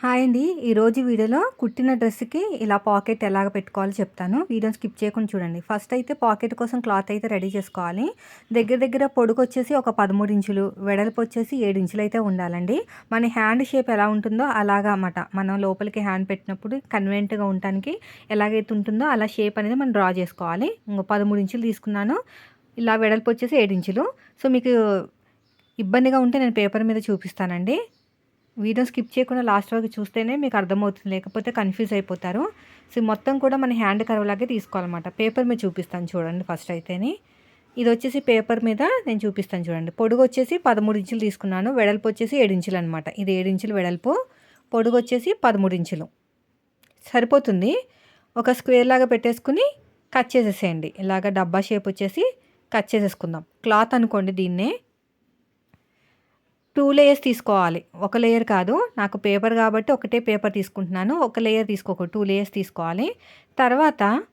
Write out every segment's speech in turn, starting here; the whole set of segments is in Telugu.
హాయ్ అండి. ఈరోజు వీడియోలో కుట్టిన డ్రెస్కి ఇలా పాకెట్ ఎలాగ పెట్టుకోవాలో చెప్తాను. వీడియోని స్కిప్ చేయకుండా చూడండి. ఫస్ట్ అయితే పాకెట్ కోసం క్లాత్ అయితే రెడీ చేసుకోవాలి. దగ్గర దగ్గర పొడుగు వచ్చేసి ఒక పదమూడు ఇంచులు వెడల్పు వచ్చేసి ఏడు ఇంచులు అయితే ఉండాలండి. మన హ్యాండ్ షేప్ ఎలా ఉంటుందో అలాగా అన్నమాట. మనం లోపలికి హ్యాండ్ పెట్టినప్పుడు కన్వెంట్గా ఉండటానికి ఎలాగైతే ఉంటుందో అలా షేప్ అనేది మనం డ్రా చేసుకోవాలి. ఇంకో పదమూడు ఇంచులు తీసుకున్నాను. ఇలా వెడల్పు వచ్చేసి ఏడు ఇంచులు. సో మీకు ఇబ్బందిగా ఉంటే నేను పేపర్ మీద చూపిస్తానండి. వీడియో స్కిప్ చేయకుండా లాస్ట్ వరకు చూస్తేనే మీకు అర్థమవుతుంది. లేకపోతే కన్ఫ్యూజ్ అయిపోతారు. సో మొత్తం కూడా మన హ్యాండ్ కర్వ్లాగే తీసుకోవాలన్నమాట. పేపర్ మీద చూపిస్తాను చూడండి ఫస్ట్ అయితేనే. ఇది వచ్చేసి పేపర్ మీద నేను చూపిస్తాను చూడండి. పొడుగు వచ్చేసి పదమూడు ఇంచులు తీసుకున్నాను. వెడల్పు వచ్చేసి ఏడు ఇంచులు అనమాట ఇది ఏడు ఇంచులు వెడల్పు. పొడుగు వచ్చేసి పదమూడు ఇంచులు. సరిపోతుంది. ఒక స్క్వేర్ లాగా పెట్టేసుకుని కట్ చేసేసేయండి. ఇలాగ డబ్బా షేప్ వచ్చేసి కట్ చేసేసుకుందాం. క్లాత్ అనుకోండి దీన్నే. టూ లేయర్స్ తీసుకోవాలి. ఒక లేయర్ కాదు. నాకు పేపర్ కాబట్టి ఒకటే పేపర్ తీసుకుంటున్నాను. ఒక లేయర్ తీసుకోక టూ లేయర్స్ తీసుకోవాలి. తర్వాత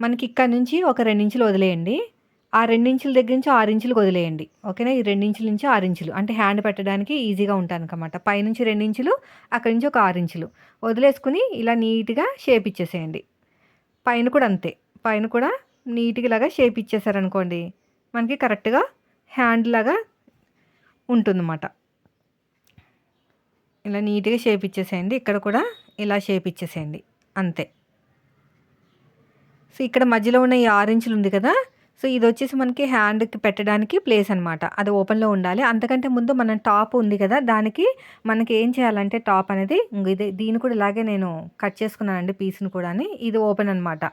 మనకి ఇక్కడ నుంచి ఒక రెండించులు వదిలేయండి. ఆ రెండించుల దగ్గర నుంచి ఆరించులు వదిలేయండి. ఓకేనా? ఈ రెండించుల నుంచి ఆరించులు అంటే హ్యాండ్ పెట్టడానికి ఈజీగా ఉంటాను అనమాట పైనుంచి రెండించులు అక్కడి నుంచి ఒక ఆరించులు వదిలేసుకుని ఇలా నీట్గా షేప్ ఇచ్చేసేయండి. పైన కూడా అంతే. పైన కూడా నీట్గా ఇలాగా షేప్ ఇచ్చేసారనుకోండి మనకి కరెక్ట్గా హ్యాండ్ లాగా ఉంటుందన్నమాట. ఇలా నీట్గా షేప్ ఇచ్చేసేయండి. ఇక్కడ కూడా ఇలా షేప్ ఇచ్చేసేయండి. అంతే. సో ఇక్కడ మధ్యలో ఉన్న ఈ ఆరెంజ్లు ఉంది కదా? సో ఇది వచ్చేసి మనకి హ్యాండ్కి పెట్టడానికి ప్లేస్ అనమాట అది ఓపెన్లో ఉండాలి. అంతకంటే ముందు మన టాప్ ఉంది కదా? దానికి మనకి ఏం చేయాలంటే టాప్ అనేది ఇది దీన్ని కూడా ఇలాగే నేను కట్ చేసుకున్నానండి పీస్ని కూడా ఇది ఓపెన్ అనమాట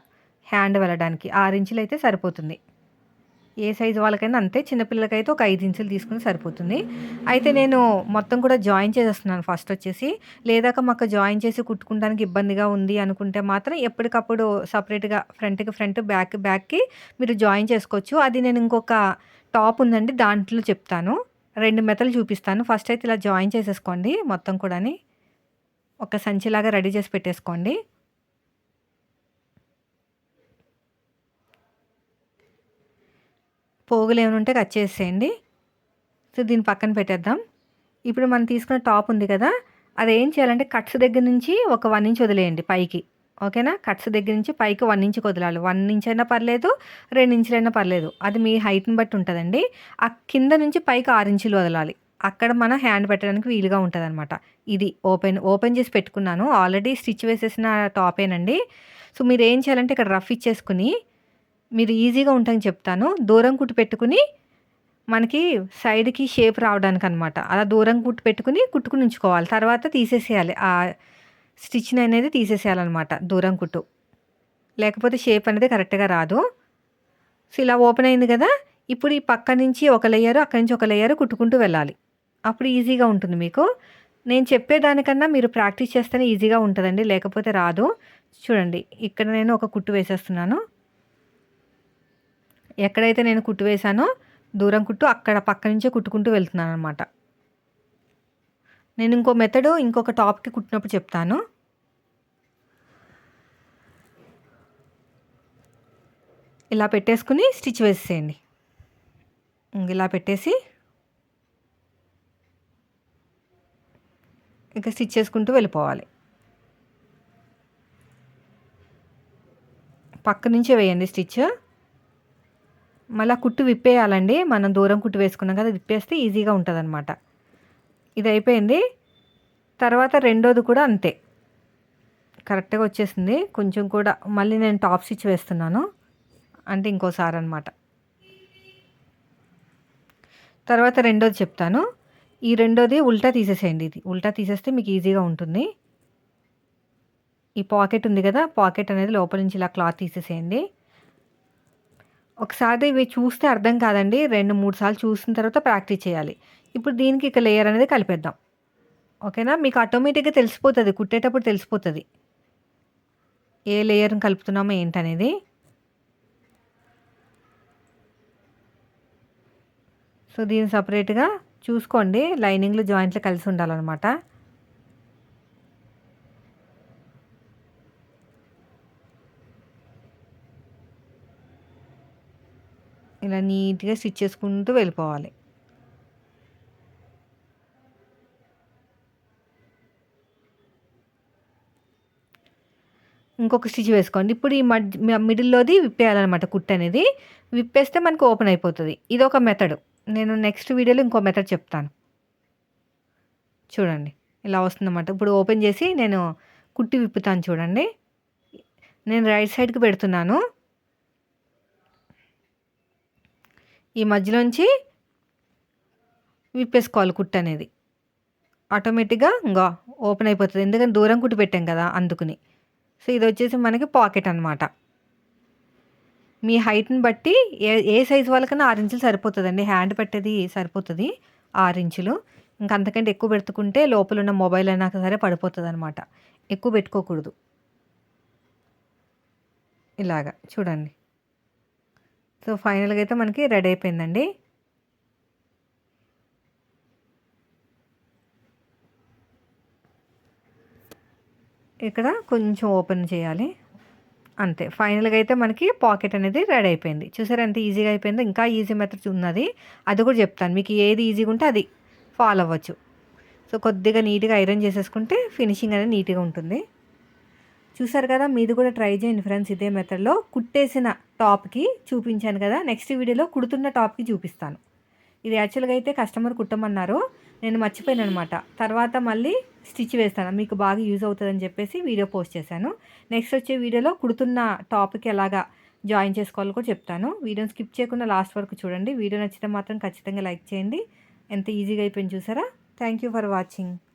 హ్యాండ్ వెళ్ళడానికి. ఆరు ఇంచులు అయితే సరిపోతుంది. ఏ సైజు వాళ్ళకైనా అంతే చిన్నపిల్లలకైతే ఒక ఐదు ఇంచులు తీసుకుని సరిపోతుంది. అయితే నేను మొత్తం కూడా జాయిన్ చేసేస్తున్నాను ఫస్ట్ వచ్చేసి. లేదాక మాకు జాయిన్ చేసి కుట్టుకోవడానికి ఇబ్బందిగా ఉంది అనుకుంటే మాత్రం ఎప్పటికప్పుడు సపరేట్గా ఫ్రంట్కి ఫ్రంట్ బ్యాక్ బ్యాక్కి మీరు జాయిన్ చేసుకోవచ్చు. అది నేను ఇంకొక టాప్ ఉందండి దాంట్లో చెప్తాను. రెండు మెతలు చూపిస్తాను. ఫస్ట్ అయితే ఇలా జాయిన్ చేసేసుకోండి మొత్తం కూడా ఒక సంచిలాగా రెడీ చేసి పెట్టేసుకోండి. పోగులు ఏమైనా ఉంటే కట్ చేసేయండి. సో దీన్ని పక్కన పెట్టేద్దాం. ఇప్పుడు మనం తీసుకున్న టాప్ ఉంది కదా అది ఏం చేయాలంటే కట్స్ దగ్గర నుంచి ఒక వన్ ఇంచ్ వదిలేయండి పైకి. ఓకేనా? కట్స్ దగ్గర నుంచి పైకి వన్ ఇంచ్ వదలాలి. వన్ ఇంచ్ అయినా పర్లేదు రెండు ఇంచులైనా పర్లేదు. అది మీ హైట్ని బట్టి ఉంటుందండి. ఆ కింద నుంచి పైకి ఆరు ఇంచులు వదలాలి. అక్కడ మన హ్యాండ్ పెట్టడానికి వీలుగా ఉంటుందన్నమాట. ఇది ఓపెన్ ఓపెన్ చేసి పెట్టుకున్నాను. ఆల్రెడీ స్టిచ్ వేసేసిన టాపేనండి. సో మీరు ఏం చేయాలంటే ఇక్కడ రఫ్ ఇచ్చేసుకుని మీరు ఈజీగా ఉంటాయని చెప్తాను. దూరం కుట్టు పెట్టుకుని మనకి సైడ్కి షేప్ రావడానికి అనమాట అలా దూరం కుట్టు పెట్టుకుని కుట్టుకుని ఉంచుకోవాలి. తర్వాత తీసేసేయాలి. ఆ స్టిచ్ని అనేది తీసేసేయాలన్నమాట దూరం కుట్టు. లేకపోతే షేప్ అనేది కరెక్ట్గా రాదు. సో ఇలా ఓపెన్ అయింది కదా? ఇప్పుడు ఈ పక్క నుంచి ఒక లేయర్ అక్కడి నుంచి ఒక లేయర్ కుట్టుకుంటూ వెళ్ళాలి. అప్పుడు ఈజీగా ఉంటుంది మీకు. నేను చెప్పేదానికన్నా మీరు ప్రాక్టీస్ చేస్తేనే ఈజీగా ఉంటుందండి. లేకపోతే రాదు. చూడండి ఇక్కడ నేను ఒక కుట్టు వేసేస్తున్నాను. ఎక్కడైతే నేను కుట్టు వేశానో దూరం కుట్టు అక్కడ పక్క నుంచే కుట్టుకుంటూ వెళ్తున్నాను అనమాట నేను ఇంకో మెథడ్ ఇంకొక టాప్కి కుట్టినప్పుడు చెప్తాను. ఇలా పెట్టేసుకుని స్టిచ్ వేసేయండి. ఇలా పెట్టేసి ఇంకా స్టిచ్ చేసుకుంటూ వెళ్ళిపోవాలి. పక్క నుంచే వేయండి స్టిచ్ మళ్ళీ కుట్టు విప్పేయాలండి. మనం దూరం కుట్టు వేసుకున్నాం కదా విప్పేస్తే ఈజీగా ఉంటుంది అనమాట ఇది అయిపోయింది తర్వాత రెండోది కూడా అంతే. కరెక్ట్గా వచ్చేసింది. కొంచెం కూడా మళ్ళీ నేను టాప్ స్టిచ్ వేస్తున్నాను. అంటే ఇంకోసారి అనమాట తర్వాత రెండోది చెప్తాను. ఈ రెండోది ఉల్టా తీసేసేయండి ఇది. ఉల్టా తీసేస్తే మీకు ఈజీగా ఉంటుంది. ఈ పాకెట్ ఉంది కదా పాకెట్ అనేది లోపల నుంచి ఇలా క్లాత్ తీసేసేయండి. ఒకసారి ఇవి చూస్తే అర్థం కాదండి. రెండు మూడు సార్లు చూసిన తర్వాత ప్రాక్టీస్ చేయాలి. ఇప్పుడు దీనికి ఇక లేయర్ అనేది కలిపేద్దాం. ఓకేనా? మీకు ఆటోమేటిక్గా తెలిసిపోతుంది. కుట్టేటప్పుడు తెలిసిపోతుంది. ఏ లేయర్ని కలుపుతున్నామో ఏంటనేది? సో దీన్ని సపరేట్గా చూసుకోండి. లైనింగ్లు జాయింట్లు కలిసి ఉండాలన్నమాట. ఇలా నీట్గా స్టిచ్ చేసుకుంటూ వెళ్ళిపోవాలి. ఇంకొక స్టిచ్ వేసుకోండి. ఇప్పుడు ఈ మధ్య మిడిల్లోది విప్పేయాలన్నమాట కుట్ అనేది. విప్పేస్తే మనకు ఓపెన్ అయిపోతుంది. ఇది ఒక మెథడ్. నేను నెక్స్ట్ వీడియోలో ఇంకో మెథడ్ చెప్తాను. చూడండి. ఇలా వస్తుందన్నమాట. ఇప్పుడు ఓపెన్ చేసి నేను కుట్టి విప్పుతాను చూడండి. నేను రైట్ సైడ్కి పెడుతున్నాను. ఈ మధ్యలోంచి విప్పేసుకోవాలి కుట్టు అనేది. ఆటోమేటిక్గా ఇంకా ఓపెన్ అయిపోతుంది. ఎందుకంటే దూరం కుట్టి పెట్టాం కదా అందుకుని. సో ఇది వచ్చేసి మనకి పాకెట్ అనమాట మీ హైట్ని బట్టి ఏ ఏ సైజు వాళ్ళకైనా ఆరు ఇంచులు సరిపోతుందండి. హ్యాండ్ పెట్టేది సరిపోతుంది ఆరు ఇంచులు. ఇంకా అంతకంటే ఎక్కువ పెట్టుకుంటే లోపల ఉన్న మొబైల్ అయినా సరే పడిపోతుంది అనమాట ఎక్కువ పెట్టుకోకూడదు. ఇలాగా. చూడండి. సో ఫైనల్గా అయితే మనకి రెడీ అయిపోయిందండి. ఇక్కడ కొంచెం ఓపెన్ చేయాలి. అంతే ఫైనల్గా అయితే మనకి పాకెట్ అనేది రెడీ అయిపోయింది. చూసారు ఎంత ఈజీగా అయిపోయిందో ఇంకా ఈజీ మెథడ్ ఉన్నది. అది కూడా చెప్తాను మీకు ఏది ఈజీగా ఉంటే అది ఫాలో అవ్వచ్చు. సో కొద్దిగా నీట్గా ఐరన్ చేసేసుకుంటే ఫినిషింగ్ అనేది నీట్గా ఉంటుంది. చూసారు కదా మీది కూడా ట్రై చేయండి ఫ్రెండ్స్ ఇదే మెథడ్లో కుట్టేసిన టాప్కి చూపించాను కదా నెక్స్ట్ వీడియోలో కుడుతున్న టాప్కి చూపిస్తాను. ఇది యాక్చువల్గా అయితే కస్టమర్ కుట్టమన్నారు నేను మర్చిపోయాను అనమాట తర్వాత మళ్ళీ స్టిచ్ వేస్తాను మీకు బాగా యూజ్ అవుతుందని చెప్పేసి వీడియో పోస్ట్ చేశాను. నెక్స్ట్ వచ్చే వీడియోలో కుడుతున్న టాపిక్ ఎలాగా జాయిన్ చేసుకోవాలో కూడా చెప్తాను. వీడియోని స్కిప్ చేయకుండా లాస్ట్ వరకు చూడండి. వీడియో నచ్చితే మాత్రం ఖచ్చితంగా లైక్ చేయండి. ఎంత ఈజీగా అయిపోయింది చూసారా? Thank you for watching